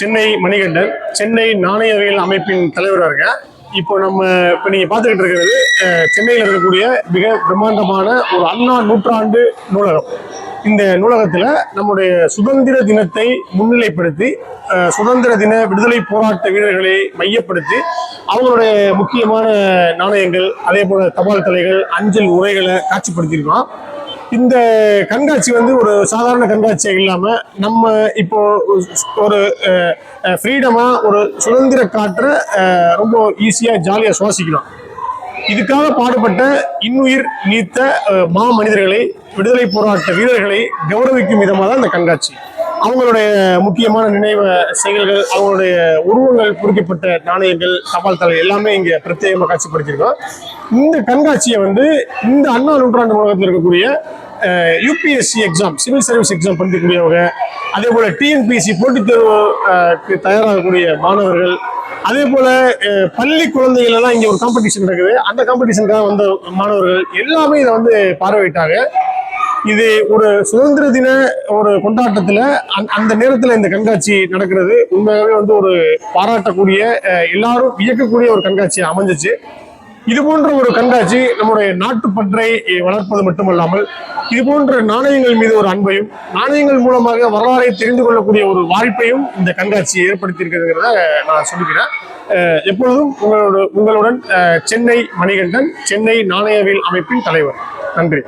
சென்னை மணிகண்டன். சென்னை நாணயவியல் அமைப்பின் தலைவராக இருக்கேன் இப்போ நம்ம இப்போ நீங்கள் பார்த்துக்கிட்டு இருக்கிறது சென்னையில் இருக்கக்கூடிய மிக பிரம்மாண்டமான ஒரு அண்ணா நூற்றாண்டு நூலகம். இந்த நூலகத்தில் நம்முடைய சுதந்திர தினத்தை முன்னிலைப்படுத்தி சுதந்திர தின விடுதலை போராட்ட வீரர்களை மையப்படுத்தி அவங்களுடைய முக்கியமான நாணயங்கள் அதே போல தபால் தலைகள் அஞ்சல் உரைகளை காட்சிப்படுத்தியிருக்கோம். இந்த கண்காட்சி வந்து ஒரு சாதாரண கண்காட்சியாக இல்லாமல் நம்ம இப்போ ஒரு ஃப்ரீடமாக ஒரு சுதந்திர காற்றை ரொம்ப ஈஸியாக ஜாலியாக சுவாசிக்கலாம் இதுக்காக பாடுபட்ட இன்னுயிர் நீத்த மா மனிதர்களை விடுதலை போராட்ட வீரர்களை கௌரவிக்கும் விதமாக தான் இந்த கண்காட்சி. அவங்களுடைய முக்கியமான நினைவு செயல்கள் அவங்களுடைய உருவங்கள் பொறிக்கப்பட்ட நாணயங்கள் தபால் தலை எல்லாமே இங்கே பிரத்யேகமாக காட்சிப்படுத்தியிருக்கோம். இந்த கண்காட்சியை வந்து இந்த அண்ணா நூற்றாண்டு உலகத்தில் இருக்கக்கூடிய UPSC exam civil service exam படிக்கக்கூடியவங்க அதே போல் டிஎன்பிஎஸ்சி போட்டித் தேர்வுக்கு தயாராகக்கூடிய மாணவர்கள் அதே போல் பள்ளி குழந்தைகள் எல்லாம் இங்கே ஒரு காம்படிஷன் நடக்குது. அந்த காம்படிஷனுக்காக வந்த மாணவர்கள் எல்லாமே இதை வந்து பார்வையிட்டாங்க. இது ஒரு சுதந்திர தின ஒரு கொண்டாட்டத்தில் அந்த- அந்த நேரத்தில் இந்த கண்காட்சி நடக்கிறது. உண்மையாகவே வந்து ஒரு பாராட்டக்கூடிய எல்லாரும் வியக்கக்கூடிய ஒரு கண்காட்சி அமைஞ்சிச்சு. இது போன்ற ஒரு கண்காட்சி நம்முடைய நாட்டுப்பற்றை வளர்ப்பது மட்டுமல்லாமல் இது போன்ற நாணயங்கள் மீது ஒரு அன்பையும் நாணயங்கள் மூலமாக வரலாறை தெரிந்து கொள்ளக்கூடிய ஒரு வாய்ப்பையும் இந்த கண்காட்சி ஏற்படுத்தியிருக்கிறது நான் சொல்லிக்கிறேன் எப்பொழுதும் உங்களோட உங்களுடன் சென்னை மணிகண்டன் சென்னை நாணயவியல் அமைப்பின் தலைவர். நன்றி.